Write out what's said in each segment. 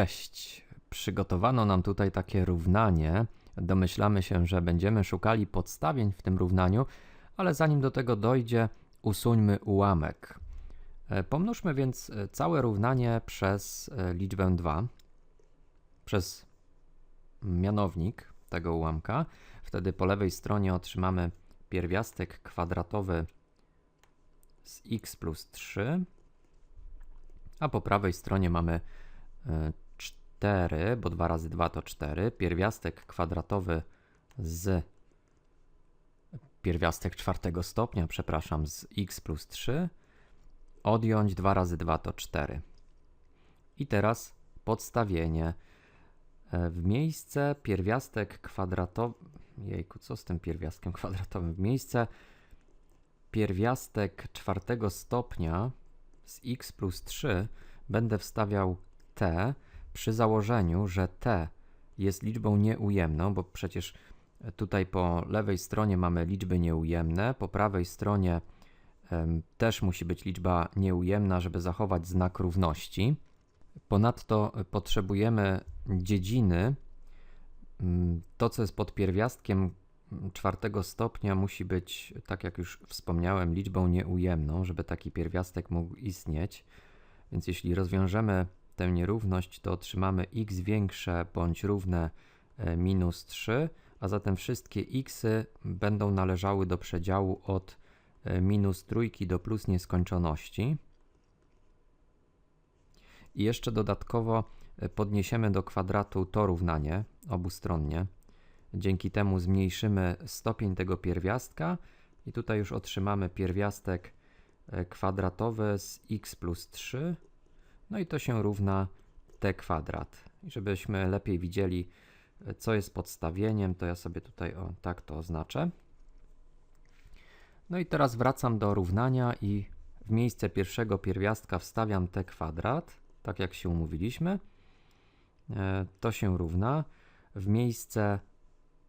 Cześć. Przygotowano nam tutaj takie równanie. Domyślamy się, że będziemy szukali podstawień w tym równaniu, ale zanim do tego dojdzie, usuńmy ułamek. E, Pomnóżmy więc e, całe równanie przez e, liczbę 2, przez mianownik tego ułamka. Wtedy po lewej stronie otrzymamy pierwiastek kwadratowy z x plus 3, a po prawej stronie mamy 4, bo 2 razy 2 to 4, pierwiastek kwadratowy z pierwiastek czwartego stopnia, przepraszam, z x plus 3, odjąć 2 razy 2 to 4. I teraz podstawienie. E, W miejsce pierwiastek kwadratowy. Jejku, co z tym pierwiastkiem kwadratowym? W miejsce pierwiastek czwartego stopnia z x plus 3 będę wstawiał t przy założeniu, że t jest liczbą nieujemną, bo przecież tutaj po lewej stronie mamy liczby nieujemne, po prawej stronie też musi być liczba nieujemna, żeby zachować znak równości. Ponadto potrzebujemy dziedziny. Mm, To, co jest pod pierwiastkiem mm, czwartego stopnia, musi być, tak jak już wspomniałem, liczbą nieujemną, żeby taki pierwiastek mógł istnieć. Więc jeśli rozwiążemy tę nierówność, to otrzymamy x większe bądź równe e, minus 3, a zatem wszystkie xy będą należały do przedziału od e, minus trójki do plus nieskończoności. I jeszcze dodatkowo e, podniesiemy do kwadratu to równanie obustronnie. Dzięki temu zmniejszymy stopień tego pierwiastka i tutaj już otrzymamy pierwiastek kwadratowy z x plus 3. No i to się równa t kwadrat. I żebyśmy lepiej widzieli, co jest podstawieniem, to ja sobie tutaj o, tak to oznaczę. No i teraz wracam do równania i w miejsce pierwszego pierwiastka wstawiam t kwadrat, tak jak się umówiliśmy. E, To się równa. W miejsce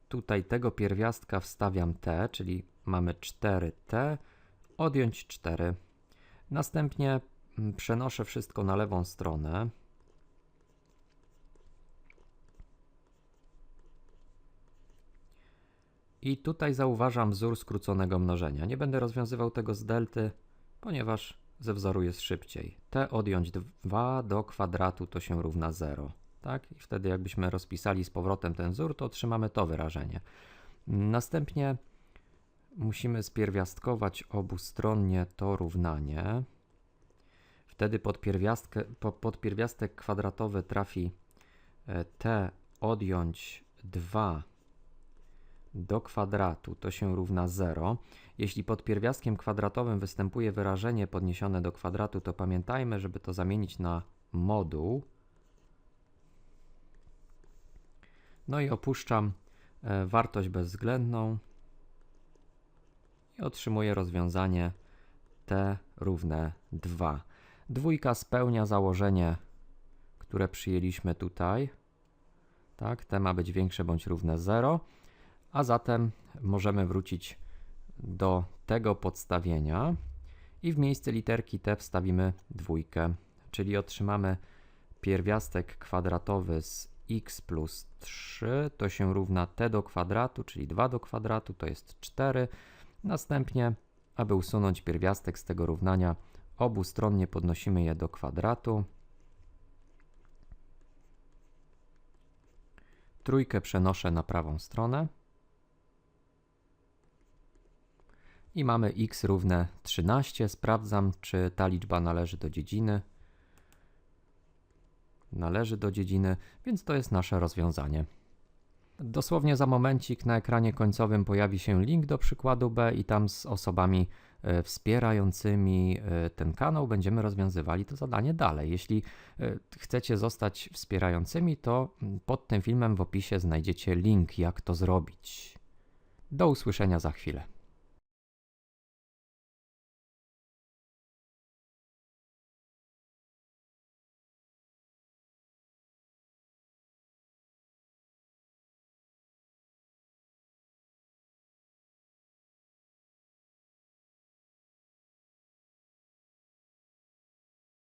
tutaj tego pierwiastka wstawiam t, czyli mamy 4t, odjąć 4. Następnie przenoszę wszystko na lewą stronę. I tutaj zauważam wzór skróconego mnożenia. Nie będę rozwiązywał tego z delty, ponieważ ze wzoru jest szybciej. t odjąć 2 do kwadratu to się równa 0. Tak? I wtedy jakbyśmy rozpisali z powrotem ten wzór, to otrzymamy to wyrażenie. Następnie musimy spierwiastkować obustronnie to równanie. Wtedy pod, pierwiastkę, po, pod pierwiastek kwadratowy trafi e, t odjąć 2 do kwadratu, to się równa 0. Jeśli pod pierwiastkiem kwadratowym występuje wyrażenie podniesione do kwadratu, to pamiętajmy, żeby to zamienić na moduł. No i opuszczam e, wartość bezwzględną i otrzymuję rozwiązanie t równe 2. Dwójka spełnia założenie, które przyjęliśmy tutaj. Tak, t ma być większe bądź równe 0, a zatem możemy wrócić do tego podstawienia i w miejsce literki t wstawimy dwójkę, czyli otrzymamy pierwiastek kwadratowy z x plus 3 to się równa t do kwadratu, czyli 2 do kwadratu to jest 4. Następnie, aby usunąć pierwiastek z tego równania, obustronnie podnosimy je do kwadratu. Trójkę przenoszę na prawą stronę. I mamy x równe 13. Sprawdzam, czy ta liczba należy do dziedziny. Należy do dziedziny, więc to jest nasze rozwiązanie. Dosłownie za momencik na ekranie końcowym pojawi się link do przykładu B i tam z osobami e, wspierającymi e, ten kanał będziemy rozwiązywali to zadanie dalej. Jeśli e, chcecie zostać wspierającymi, to mm, pod tym filmem w opisie znajdziecie link, jak to zrobić. Do usłyszenia za chwilę.